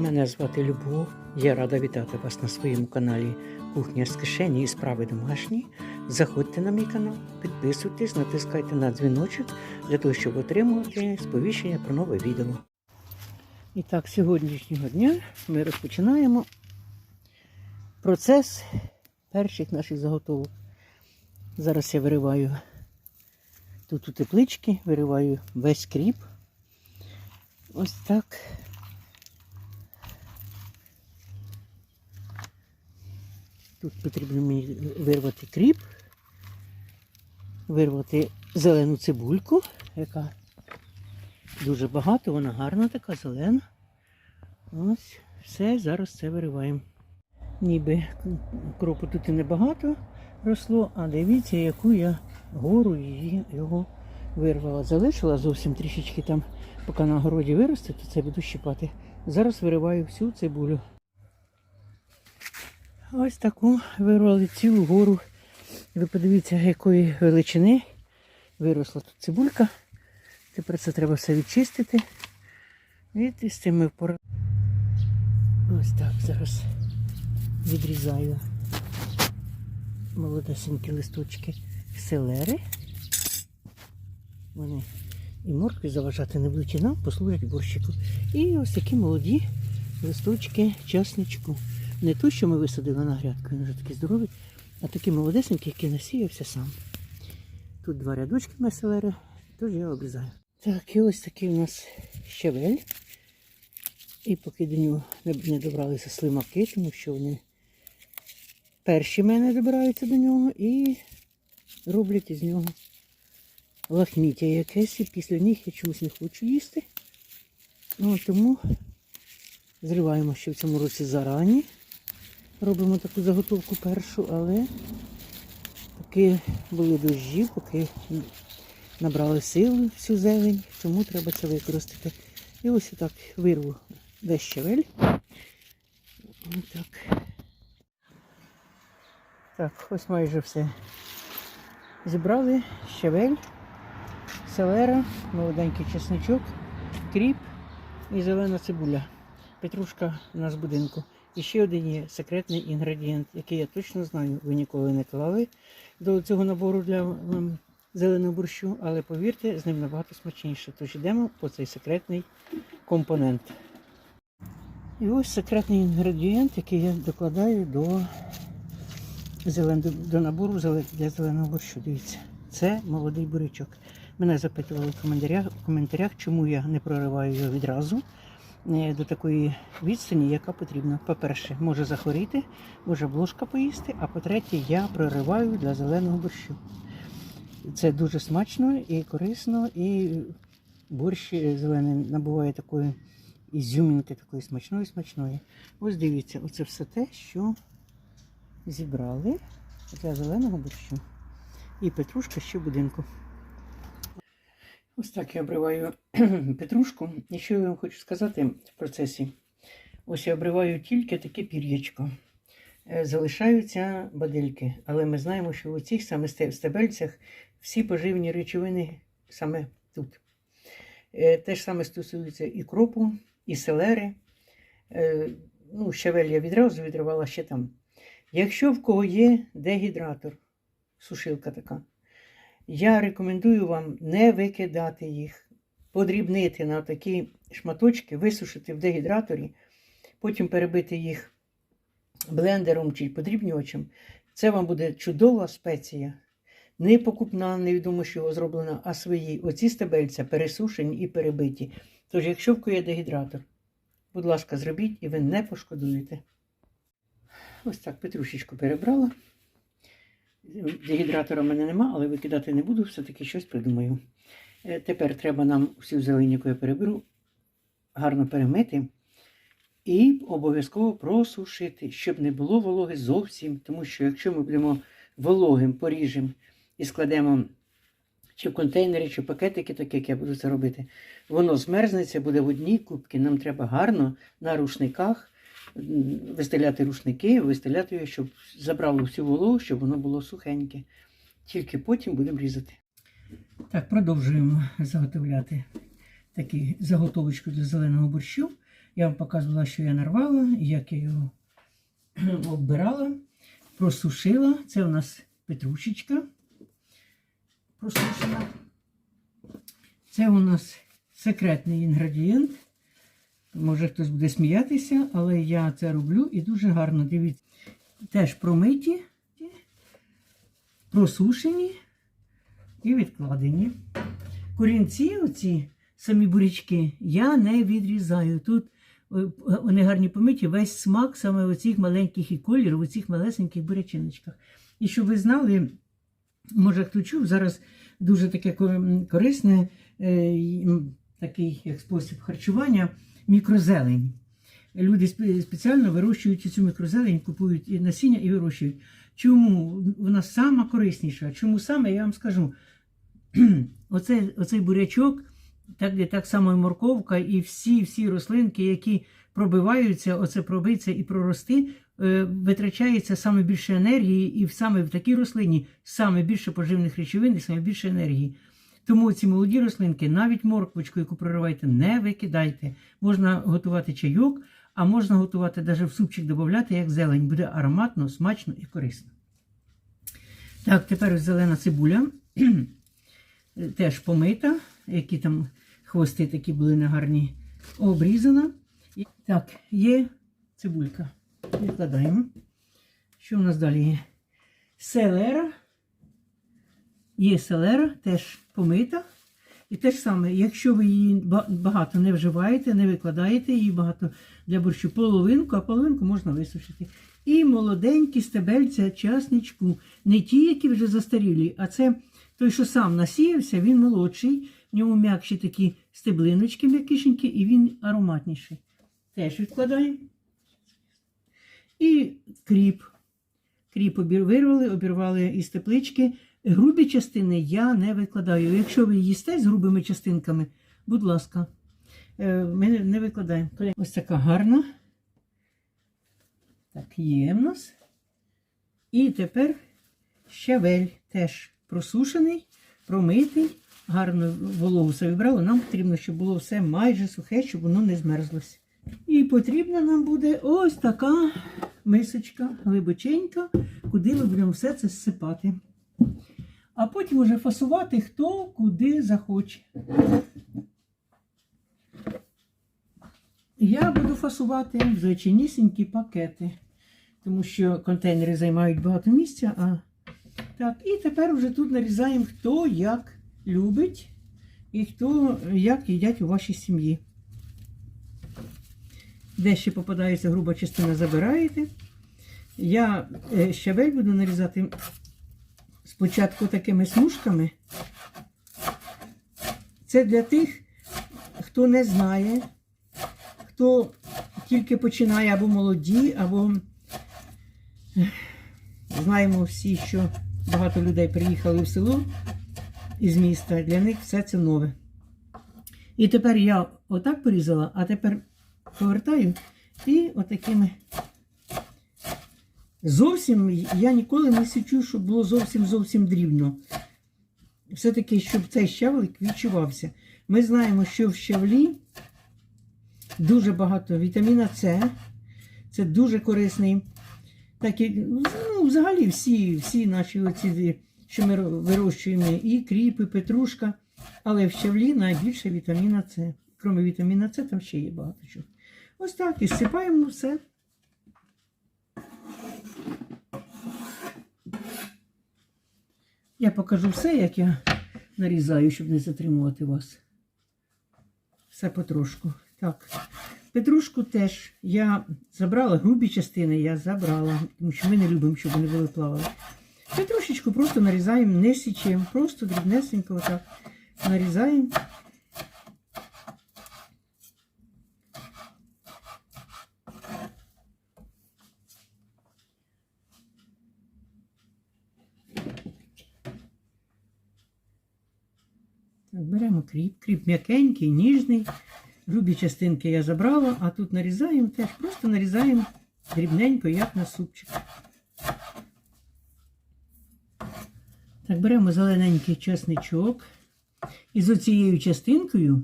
Мене звати Любов. Я рада вітати вас на своєму каналі Кухня з кишені і справи домашні. Заходьте на мій канал, підписуйтесь, натискайте на дзвіночок для того, щоб отримувати сповіщення про нове відео. І так, з сьогоднішнього дня ми розпочинаємо процес перших наших заготовок. Зараз я вириваю тут у теплички, вириваю весь кріп. Ось так. Тут потрібно мені вирвати кріп, вирвати зелену цибульку, яка дуже багато, вона гарна така, зелена. Ось, все, зараз це вириваємо. Ніби кропу тут і небагато росло, а дивіться, яку я гору її його вирвала. Залишила зовсім трішечки там, поки на городі виросте, то це буду щипати. Зараз вириваю всю цибулю. Ось таку вирвали цілу гору. Ви подивіться, якої величини виросла тут цибулька. Тепер це треба все відчистити. І з цим ми впора. Ось так зараз відрізаю молодесенькі листочки селери. Вони і моркві заважати не будуть, і нам послужать борщику. І ось такі молоді листочки часничку. Не ту, що ми висадили на грядку, він вже такий здоровий, а такі молодесенькі, які насіявся сам. Тут два рядочки меселери, тож я обрізаю. Так, і ось такий у нас щавель. І поки до нього не добралися слимаки, тому що вони перші мене добираються до нього і роблять із нього лахміття якесь, і після них я чомусь не хочу їсти. Ну, тому зриваємо ще в цьому році зарані. Робимо таку заготовку першу, але поки були дощі, поки набрали сили всю зелень, тому треба це використати. І ось так вирву весь щавель. Так. Так, ось майже все. Зібрали щавель, селера, молоденький чесничок, кріп і зелена цибуля. Петрушка у нас в будинку. І ще один є секретний інгредієнт, який я точно знаю, ви ніколи не клали до цього набору для ем, зеленого борщу, але повірте, з ним набагато смачніше. Тож йдемо по цей секретний компонент. І ось секретний інгредієнт, який я докладаю до, зелен... до набору для зеленого борщу. Дивіться, це молодий бурячок. Мене запитували в коментарях, в коментарях, чому я не прориваю його відразу до такої відстані, яка потрібна. По-перше, може захворіти, може блошка поїсти, а по-третє, я прориваю для зеленого борщу. Це дуже смачно і корисно, і борщ е, зелений набуває такої ізюмінки, такої смачної смачної. Ось дивіться, оце все те, що зібрали для зеленого борщу. І петрушка ще в будинку. Ось так я обриваю петрушку. І що я вам хочу сказати в процесі? Ось я обриваю тільки таке пір'ячко. Е, Залишаються бадильки, але ми знаємо, що у цих саме стебельцях всі поживні речовини саме тут. Е, Те ж саме стосується і кропу, і селери. Е, Ну, щавель я відразу відривала ще там. Якщо в кого є дегідратор, сушилка така, я рекомендую вам не викидати їх, подрібнити на такі шматочки, висушити в дегідраторі, потім перебити їх блендером чи подрібнювачем. Це вам буде чудова спеція. Не покупна, невідомо, з чого зроблена, а свої. Оці стебельця пересушені і перебиті. Тож, якщо в є дегідратор, будь ласка, зробіть і ви не пошкодуєте. Ось так петрушечку перебрала. Дегідратора в мене нема, але викидати не буду, все-таки щось придумаю. Е, Тепер треба нам всю зелень, яку я переберу, гарно перемити і обов'язково просушити, щоб не було вологи зовсім. Тому що якщо ми будемо вологим, поріжемо і складемо чи в контейнері, чи в пакетики, так як я буду це робити, воно змерзнеться, буде в одній кубці. Нам треба гарно на рушниках вистеляти рушники, вистеляти щоб забрало всю вологу, щоб воно було сухеньке. Тільки потім будемо різати. Так, продовжуємо заготовляти такі заготовочку для зеленого борщу. Я вам показувала, що я нарвала, як я його оббирала, просушила. Це у нас петрушечка просушена. Це у нас секретний інгредієнт. Може хтось буде сміятися, але я це роблю і дуже гарно. Дивіться, теж промиті, просушені і відкладені. Корінці, оці самі бурячки, я не відрізаю. Тут е, вони гарні помиті, весь смак саме в оцих маленьких і колір, в оцих малесеньких бурячиночках. І щоб ви знали, може хто чув, зараз дуже таке корисне, е, такий як спосіб харчування, мікрозелень. Люди спеціально вирощують цю мікрозелень, купують насіння і вирощують. Чому вона сама корисніша? Чому саме я вам скажу? Оцей, оцей бурячок, так, так само і морковка, і всі, всі рослинки, які пробиваються, оце пробиться і прорости, е, витрачається саме більше енергії, і саме в такій рослині саме більше поживних речовин і саме більше енергії. Тому ці молоді рослинки, навіть морквочку, яку прориваєте, не викидайте. Можна готувати чайок, а можна готувати навіть в супчик додати, як зелень. Буде ароматно, смачно і корисно. Так, тепер зелена цибуля. Теж помита, які там хвости такі були негарні, обрізана. Так, є цибулька. Відкладаємо. Що у нас далі є? Селера. Є селера, теж помита. І те ж саме, якщо ви її багато не вживаєте, не викладаєте її багато для борщу, половинку, а половинку можна висушити. І молоденькі стебельця часничку. Не ті, які вже застарілі, а це той, що сам насіявся, він молодший, в ньому м'якші такі стеблиночки м'якишенькі, і він ароматніший. Теж відкладаємо. І кріп. Кріп вирвали, обірвали із теплички. Грубі частини я не викладаю. Якщо ви їсте з грубими частинками, будь ласка, е, ми не- викладаємо. Ось така гарна. Так, є в нас. І тепер щавель теж просушений, промитий, гарно вологу вибрало. Нам потрібно, щоб було все майже сухе, щоб воно не змерзлося. І потрібна нам буде ось така мисочка глибоченька, куди ми будемо все це зсипати. А потім уже фасувати хто куди захоче. Я буду фасувати звичайнісінькі пакети, тому що контейнери займають багато місця. А... Так, і тепер вже тут нарізаємо, хто як любить і хто як їдять у вашій сім'ї. Де ще попадається груба частина, забираєте. Я е, щавель буду нарізати спочатку такими смужками. Це для тих, хто не знає, хто тільки починає або молоді, або знаємо всі, що багато людей приїхали в село із міста. Для них все це нове. І тепер я отак порізала, а тепер повертаю і отакими. Зовсім я ніколи не січу, щоб було зовсім зовсім дрібно. Все-таки, щоб цей щавлик відчувався. Ми знаємо, що в щавлі дуже багато вітаміна С. Це дуже корисний. Так і, ну, взагалі всі, всі наші оці, що ми вирощуємо, і кріп, і петрушка. Але в щавлі найбільше вітаміна С. Крім вітаміна С, там ще є багато чого. Ось так, і всипаємо все. Я покажу все, як я нарізаю, щоб не затримувати вас. Все потрошку. Так. Петрушку теж я забрала, грубі частини я забрала, тому що ми не любимо, щоб вони були плавали. Петрушечку просто нарізаємо, не січемо, просто дрібнесенько отак нарізаємо. Так, Кріп м'якенький, ніжний. Грубі частинки я забрала, а тут нарізаємо теж, просто нарізаємо дрібненько, як на супчик. Так, беремо зелененький чесничок. І з оцією частинкою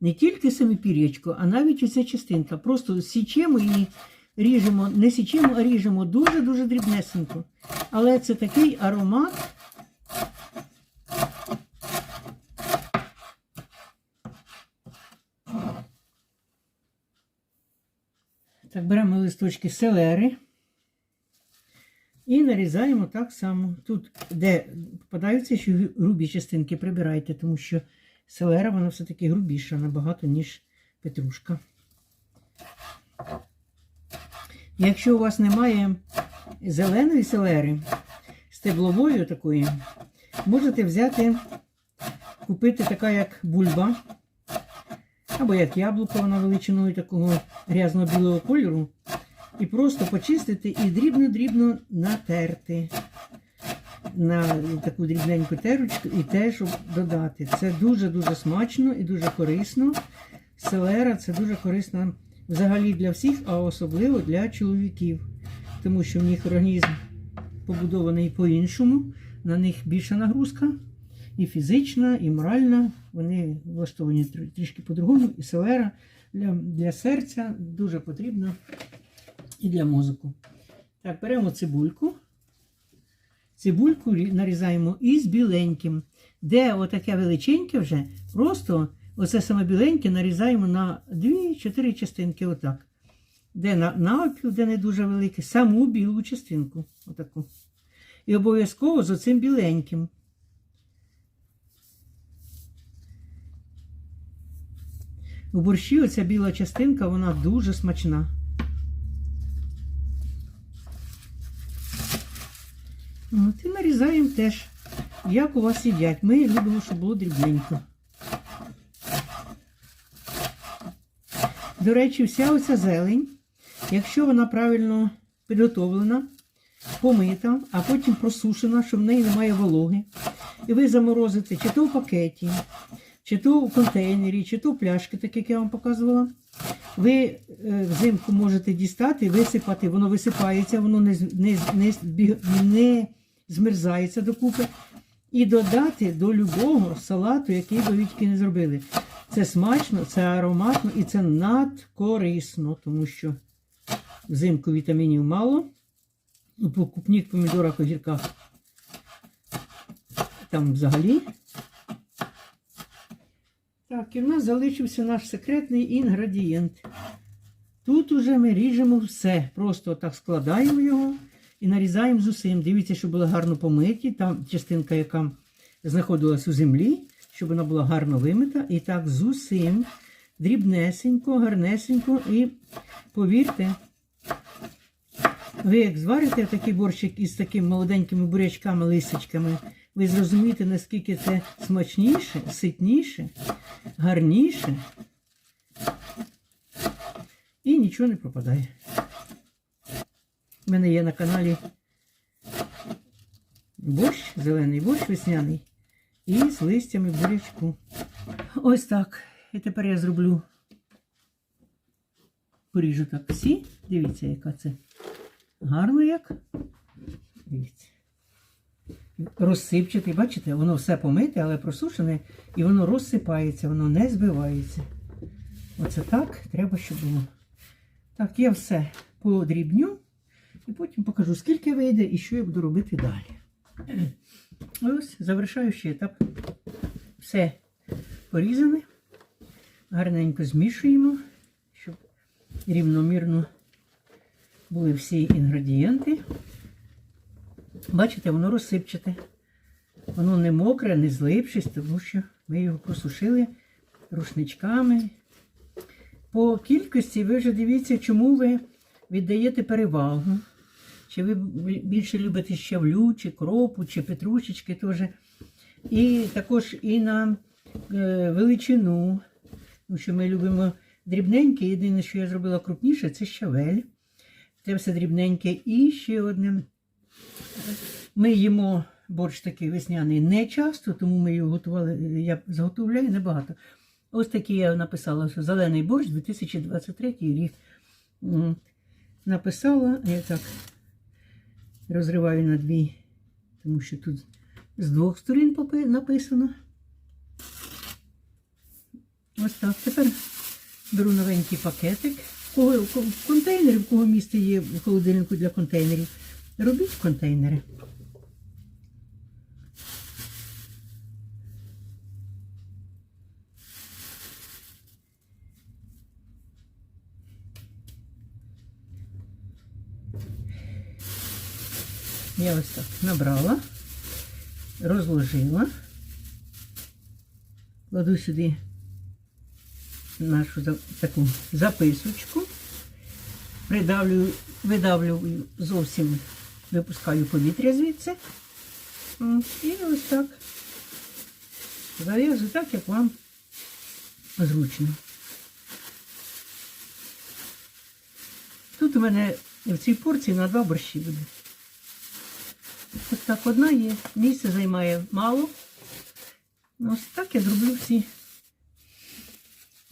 не тільки саме пір'ячко, а навіть оця частинка. Просто січемо і ріжемо, не січемо, а ріжемо дуже-дуже дрібнесенько. Але це такий аромат. Так, беремо листочки селери і нарізаємо так само. Тут, де попадаються ще грубі частинки, прибирайте, тому що селера вона все-таки грубіша набагато, ніж петрушка. Якщо у вас немає зеленої селери, стеблової такої, можете взяти, купити така як бульба, або як яблуко, вона величиною такого грязно-білого кольору. І просто почистити і дрібно-дрібно натерти на таку дрібненьку терочку і теж додати. Це дуже-дуже смачно і дуже корисно. Селера це дуже корисно взагалі для всіх, а особливо для чоловіків, тому що в них організм побудований по-іншому, на них більша нагрузка. І фізична, і моральна. Вони влаштовані трішки по-другому. І селера для, для серця дуже потрібна і для мозку. Так, беремо цибульку. Цибульку нарізаємо із біленьким. Де отаке величеньке вже, просто оце саме біленьке нарізаємо на 2-4 частинки. Отак. Де на навпіл, де не дуже велике, саму білу частинку. Отаку. І обов'язково з оцим біленьким. У борщі оця біла частинка, вона дуже смачна. От, і нарізаємо теж, як у вас їдять. Ми любимо, щоб було дрібненько. До речі, вся оця зелень, якщо вона правильно підготовлена, помита, а потім просушена, що в неї немає вологи, і ви заморозите чи то в пакеті, чи то у контейнері, чи то в пляшки, так як я вам показувала. Ви е, взимку можете дістати, висипати, воно висипається, воно не, не, не, не змерзається докупи. І додати до любого салату, який ви тільки не зробили. Це смачно, це ароматно і це надкорисно, тому що взимку вітамінів мало. У покупних помідорах, огірках там взагалі. Так, і в нас залишився наш секретний інгредієнт. Тут уже ми ріжемо все. Просто так складаємо його і нарізаємо з усім. Дивіться, щоб були гарно помиті. Там частинка, яка знаходилась у землі, щоб вона була гарно вимита. І так з усім дрібнесенько, гарнесенько. І повірте, ви як зварите такий борщик із такими молоденькими бурячками, лисичками, ви зрозумієте, наскільки це смачніше, ситніше, гарніше. І нічого не пропадає. У мене є на каналі борщ, зелений борщ весняний. І з листями бурячку. Ось так. І тепер я зроблю. Поріжу так всі. Дивіться, яка це гарно як. Дивіться. Розсипчатий, бачите, воно все помите, але просушене, і воно розсипається, воно не збивається. Оце так треба, щоб було. Так, я все подрібню і потім покажу, скільки вийде і що я буду робити далі. Ось завершаючий етап. Все порізане. Гарненько змішуємо, щоб рівномірно були всі інгредієнти. Бачите, воно розсипчате. Воно не мокре, не злипшись, тому що ми його просушили рушничками. По кількості ви вже дивіться, чому ви віддаєте перевагу. Чи ви більше любите щавлю, чи кропу, чи петрушечки теж. І також і на е, величину. Тому що ми любимо дрібненьке. Єдине, що я зробила крупніше, це щавель. Це все дрібненьке. І ще одне. Ми їмо борщ такий весняний не часто, тому ми його готували. Я заготовляю небагато. Ось такий я написала, що зелений борщ 2023 рік. Написала, я так розриваю на дві, тому що тут з двох сторін написано. Ось так. Тепер беру новенький пакетик. Кого в контейнері, в кого місце є в холодильнику для контейнерів. Робіть контейнери. Я ось так набрала, розложила, кладу сюди нашу таку записочку, придавлюю, видавлюю зовсім, випускаю повітря звідси. І ось так. Зав'язую так, як вам зручно. Тут у мене в цій порції на два борщі буде. Ось так одна є. Місце займає мало. Ось так я зроблю всі.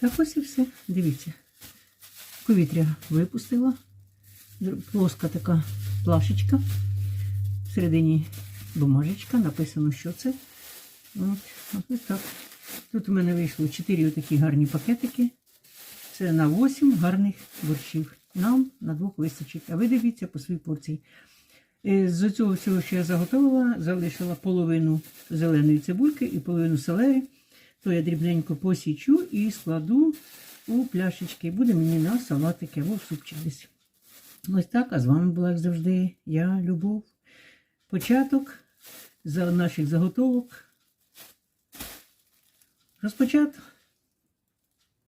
Так ось і все. Дивіться. Повітря випустила. Плоска така плашечка. Всередині бумажечка. Написано, що це. От, ось так. Тут у мене вийшло 4 такі гарні пакетики. Це на 8 гарних борщів. Нам на двох вистачить. А ви дивіться по своїй порції. З цього всього, що я заготовила, залишила половину зеленої цибульки і половину селери. То я дрібненько посічу і складу у пляшечки. Буде мені на салатики або в супчик десь. Ось так, а з вами була, як завжди, я, Любов. Початок за наших заготовок. Розпочато.